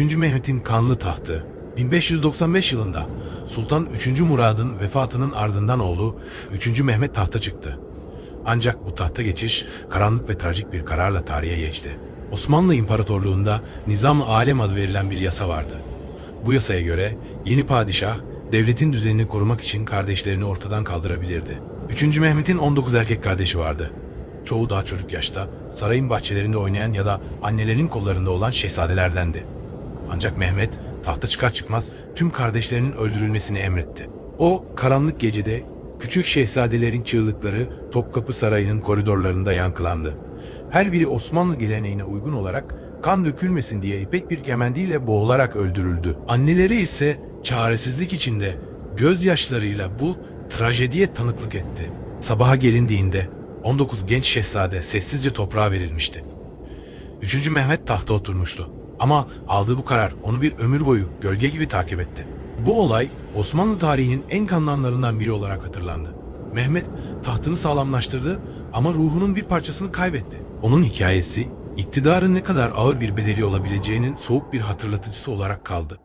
3. Mehmet'in kanlı tahtı 1595 yılında Sultan 3. Murad'ın vefatının ardından oğlu 3. Mehmet tahta çıktı. Ancak bu tahta geçiş karanlık ve trajik bir kararla tarihe geçti. Osmanlı İmparatorluğu'nda Nizam-ı Alem adı verilen bir yasa vardı. Bu yasaya göre yeni padişah devletin düzenini korumak için kardeşlerini ortadan kaldırabilirdi. 3. Mehmet'in 19 erkek kardeşi vardı. Çoğu daha çocuk yaşta, sarayın bahçelerinde oynayan ya da annelerinin kollarında olan şehzadelerdendi. Ancak Mehmet tahta çıkar çıkmaz tüm kardeşlerinin öldürülmesini emretti. O karanlık gecede küçük şehzadelerin çığlıkları Topkapı Sarayı'nın koridorlarında yankılandı. Her biri Osmanlı geleneğine uygun olarak kan dökülmesin diye ipek bir kemendiyle boğularak öldürüldü. Anneleri ise çaresizlik içinde gözyaşlarıyla bu trajediye tanıklık etti. Sabaha gelindiğinde 19 genç şehzade sessizce toprağa verilmişti. Üçüncü Mehmet tahta oturmuştu. Ama aldığı bu karar onu bir ömür boyu gölge gibi takip etti. Bu olay Osmanlı tarihinin en kanlı anlarından biri olarak hatırlandı. Mehmet tahtını sağlamlaştırdı ama ruhunun bir parçasını kaybetti. Onun hikayesi iktidarın ne kadar ağır bir bedeli olabileceğinin soğuk bir hatırlatıcısı olarak kaldı.